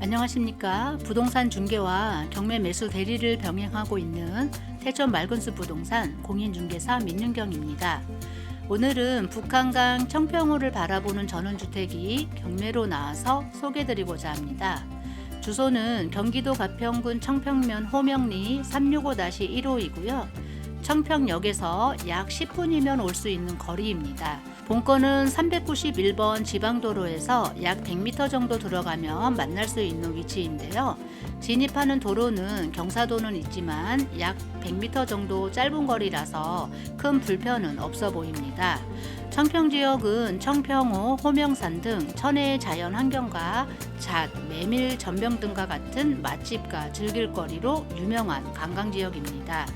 안녕하십니까. 부동산 중개와 경매 매수 대리를 병행하고 있는 태천 맑은수 부동산 공인중개사 민윤경입니다. 오늘은 북한강 청평호를 바라보는 전원주택이 경매로 나와서 소개드리고자 합니다. 주소는 경기도 가평군 청평면 호명리 365-1호이고요. 청평역에서 약 10분이면 올 수 있는 거리입니다. 본건은 391번 지방도로에서 약 100m 정도 들어가면 만날 수 있는 위치인데요. 진입하는 도로는 경사도는 있지만 약 100m 정도 짧은 거리라서 큰 불편은 없어 보입니다. 청평 지역은 청평호, 호명산 등 천혜의 자연 환경과 잣, 메밀, 전병 등과 같은 맛집과 즐길거리로 유명한 관광 지역입니다.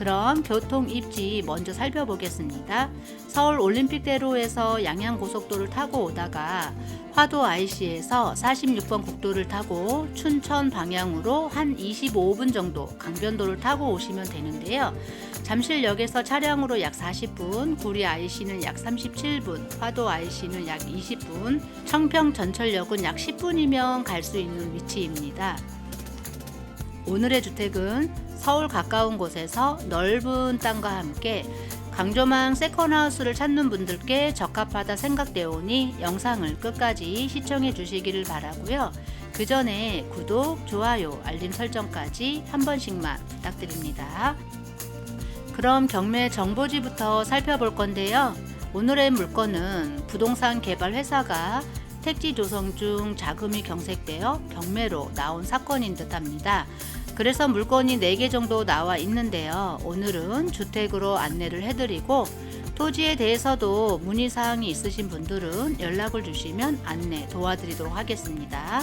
그럼 교통 입지 먼저 살펴보겠습니다. 서울 올림픽대로에서 양양고속도를 타고 오다가 화도 IC에서 46번 국도를 타고 춘천 방향으로 한 25분 정도 강변도를 타고 오시면 되는데요. 잠실역에서 차량으로 약 40분, 구리 IC는 약 37분, 화도 IC는 약 20분, 청평 전철역은 약 10분이면 갈 수 있는 위치입니다. 오늘의 주택은 서울 가까운 곳에서 넓은 땅과 함께 강조망 세컨하우스를 찾는 분들께 적합하다 생각되오니 영상을 끝까지 시청해 주시기를 바라고요. 그 전에 구독, 좋아요, 알림 설정까지 한 번씩만 부탁드립니다. 그럼 경매 정보지부터 살펴볼 건데요. 오늘의 물건은 부동산 개발 회사가 택지 조성 중 자금이 경색되어 경매로 나온 사건인 듯합니다. 그래서 물건이 4개 정도 나와 있는데요. 오늘은 주택으로 안내를 해드리고 토지에 대해서도 문의사항이 있으신 분들은 연락을 주시면 안내 도와드리도록 하겠습니다.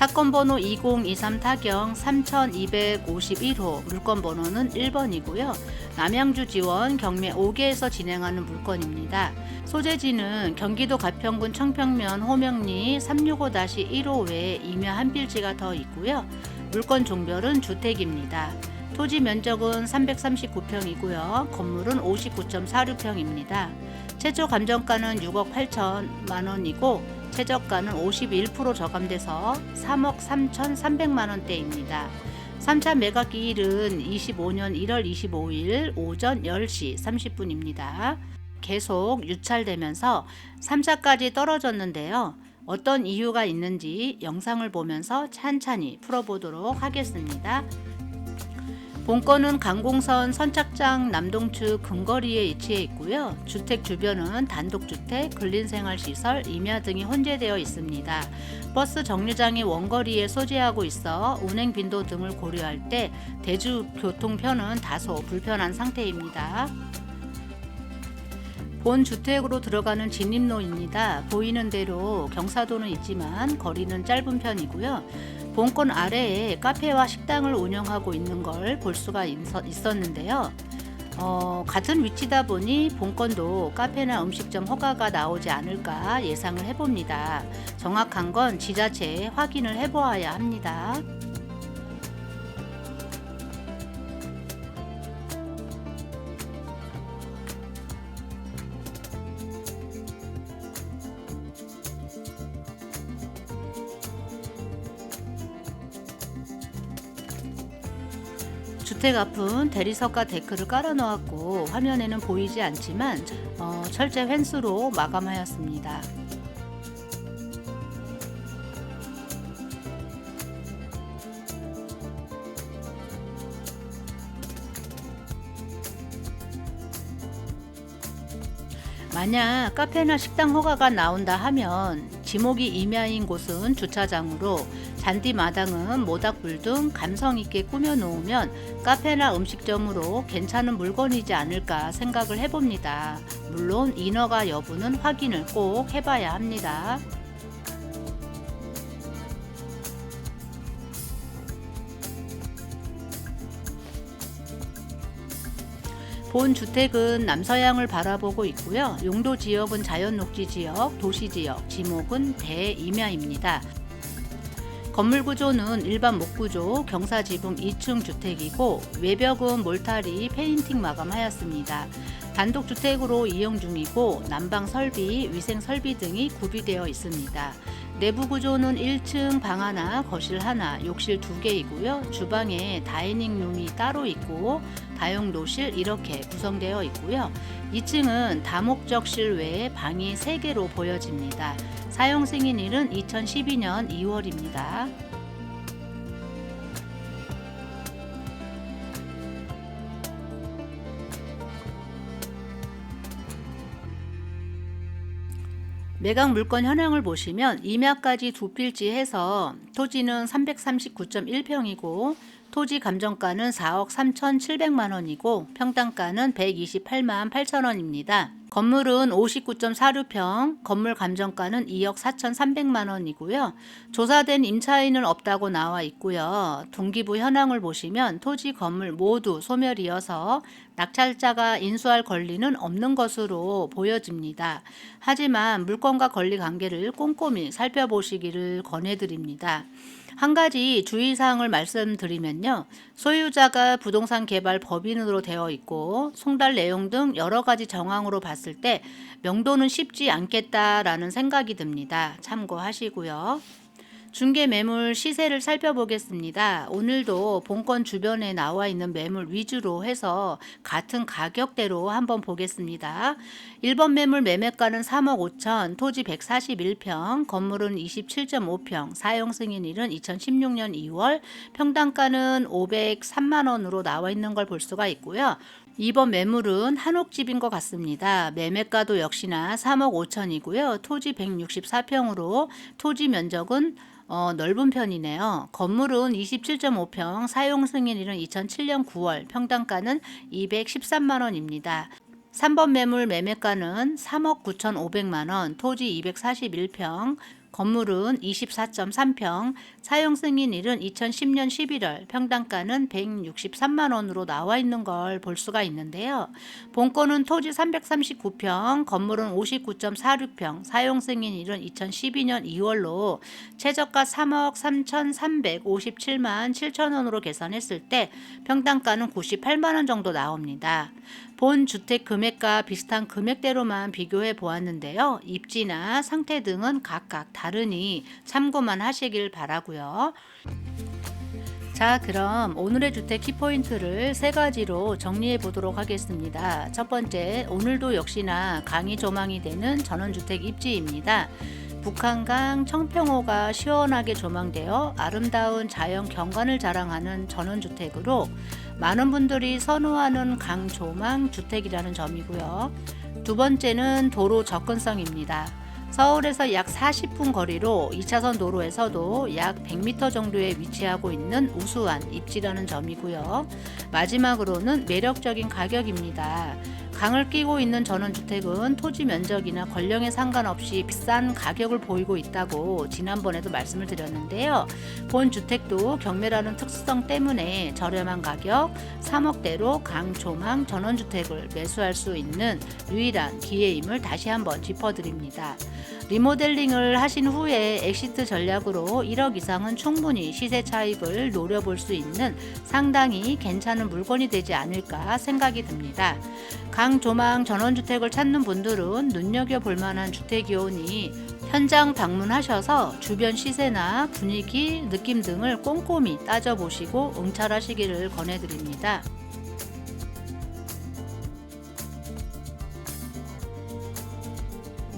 사건 번호 2023 타경 3251호 물건 번호는 1번이고요. 남양주 지원 경매 5개에서 진행하는 물건입니다. 소재지는 경기도 가평군 청평면 호명리 365-1호 외에 임야 한 필지가 더 있고요. 물건 종별은 주택입니다. 토지 면적은 339평이고요. 건물은 59.46평입니다. 최초 감정가는 6억 8천만 원이고 최저가는 51% 저감돼서 3억 3,300만 원대입니다. 3차 매각 기일은 25년 1월 25일 오전 10시 30분입니다. 계속 유찰되면서 3차까지 떨어졌는데요. 어떤 이유가 있는지 영상을 보면서 찬찬히 풀어보도록 하겠습니다. 본건은 강공선 선착장 남동측 근거리에 위치해 있고요. 주택 주변은 단독주택, 근린생활시설, 임야 등이 혼재되어 있습니다. 버스 정류장이 원거리에 소재하고 있어 운행 빈도 등을 고려할 때 대주교통편은 다소 불편한 상태입니다. 본 주택으로 들어가는 진입로입니다. 보이는 대로 경사도는 있지만 거리는 짧은 편이고요. 본건 아래에 카페와 식당을 운영하고 있는 걸 볼 수가 있었는데요. 어, 같은 위치다 보니 본건도 카페나 음식점 허가가 나오지 않을까 예상을 해봅니다. 정확한 건 지자체에 확인을 해보아야 합니다. 주택 앞은 대리석과 데크를 깔아 놓았고 화면에는 보이지 않지만 어, 철제 펜스로 마감하였습니다. 만약 카페나 식당 허가가 나온다 하면 지목이 임야인 곳은 주차장으로 잔디 마당은 모닥불 등 감성 있게 꾸며 놓으면 카페나 음식점으로 괜찮은 물건이지 않을까 생각을 해봅니다. 물론 인허가 여부는 확인을 꼭 해봐야 합니다. 본 주택은 남서향을 바라보고 있고요. 용도 지역은 자연 녹지 지역, 도시 지역, 지목은 대임야입니다. 건물 구조는 일반 목구조 경사 지붕 2층 주택이고 외벽은 몰타리 페인팅 마감하였습니다. 단독 주택으로 이용 중이고 난방 설비, 위생 설비 등이 구비되어 있습니다. 내부 구조는 1층 방 하나, 거실 하나, 욕실 두 개이고요. 주방에 다이닝룸이 따로 있고 다용도실 이렇게 구성되어 있고요. 2층은 다목적실 외에 방이 3개로 보여집니다. 사용 승인일은 2012년 2월입니다. 매각 물건 현황을 보시면 임야까지 두 필지 해서 토지는 339.1평이고 토지 감정가는 4억 3,700만 원이고 평당가는 128만 8천 원입니다. 건물은 59.46평, 건물 감정가는 2억 4,300만 원이고요. 조사된 임차인은 없다고 나와 있고요. 동기부 현황을 보시면 토지 건물 모두 소멸이어서 낙찰자가 인수할 권리는 없는 것으로 보여집니다. 하지만 물건과 권리 관계를 꼼꼼히 살펴보시기를 권해드립니다. 한 가지 주의사항을 말씀드리면요. 소유자가 부동산 개발 법인으로 되어 있고 송달 내용 등 여러 가지 정황으로 봤을 때 명도는 쉽지 않겠다라는 생각이 듭니다. 참고하시고요. 중개 매물 시세를 살펴보겠습니다. 오늘도 본건 주변에 나와 있는 매물 위주로 해서 같은 가격대로 한번 보겠습니다. 1번 매물 매매가는 3억 5천, 토지 141평, 건물은 27.5평, 사용 승인일은 2016년 2월, 평당가는 503만 원으로 나와 있는 걸 볼 수가 있고요. 2번 매물은 한옥집인 것 같습니다. 매매가도 역시나 3억 5천이고요. 토지 164평으로 토지 면적은 어, 넓은 편이네요. 건물은 27.5평, 사용 승인일은 2007년 9월, 평당가는 213만 원입니다. 3번 매물 매매가는 3억 9,500만 원, 토지 241평, 건물은 24.3평, 사용 승인일은 2010년 11월, 평당가는 163만 원으로 나와 있는 걸 볼 수가 있는데요. 본건은 토지 339평, 건물은 59.46평, 사용 승인일은 2012년 2월로 최저가 3억 3,357만 7천 원으로 계산했을 때 평당가는 98만 원 정도 나옵니다. 본 주택 금액과 비슷한 금액대로만 비교해 보았는데요. 입지나 상태 등은 각각 다르니 참고만 하시길 바라고요. 자, 그럼 오늘의 주택 키포인트를 세 가지로 정리해 보도록 하겠습니다. 첫 번째, 오늘도 역시나 강이 조망이 되는 전원주택 입지입니다. 북한강 청평호가 시원하게 조망되어 아름다운 자연 경관을 자랑하는 전원주택으로 많은 분들이 선호하는 강조망 주택이라는 점이고요. 두 번째는 도로 접근성입니다. 서울에서 약 40분 거리로 2차선 도로에서도 약 100m 정도에 위치하고 있는 우수한 입지라는 점이고요. 마지막으로는 매력적인 가격입니다. 강을 끼고 있는 전원주택은 토지 면적이나 권령에 상관없이 비싼 가격을 보이고 있다고 지난번에도 말씀을 드렸는데요. 본 주택도 경매라는 특수성 때문에 저렴한 가격 3억대로 강조망 전원주택을 매수할 수 있는 유일한 기회임을 다시 한번 짚어드립니다. 리모델링을 하신 후에 엑시트 전략으로 1억 이상은 충분히 시세 차익을 노려볼 수 있는 상당히 괜찮은 물건이 되지 않을까 생각이 듭니다. 강 조망 전원주택을 찾는 분들은 눈여겨볼 만한 주택이오니 현장 방문하셔서 주변 시세나 분위기, 느낌 등을 꼼꼼히 따져보시고 응찰하시기를 권해드립니다.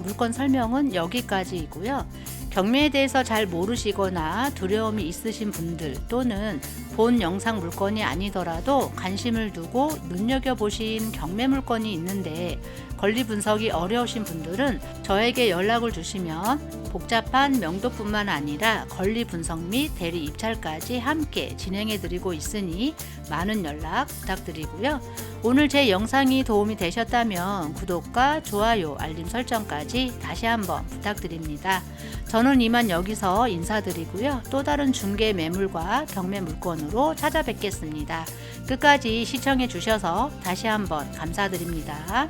물건 설명은 여기까지이고요. 경매에 대해서 잘 모르시거나 두려움이 있으신 분들 또는 본 영상 물건이 아니더라도 관심을 두고 눈여겨보신 경매 물건이 있는데 권리 분석이 어려우신 분들은 저에게 연락을 주시면 복잡한 명도뿐만 아니라 권리 분석 및 대리 입찰까지 함께 진행해 드리고 있으니 많은 연락 부탁드리고요. 오늘 제 영상이 도움이 되셨다면 구독과 좋아요, 알림 설정까지 다시 한번 부탁드립니다. 저는 이만 여기서 인사드리고요. 또 다른 중개 매물과 경매 물건 으로 찾아뵙겠습니다. 끝까지 시청해 주셔서 다시 한번 감사드립니다.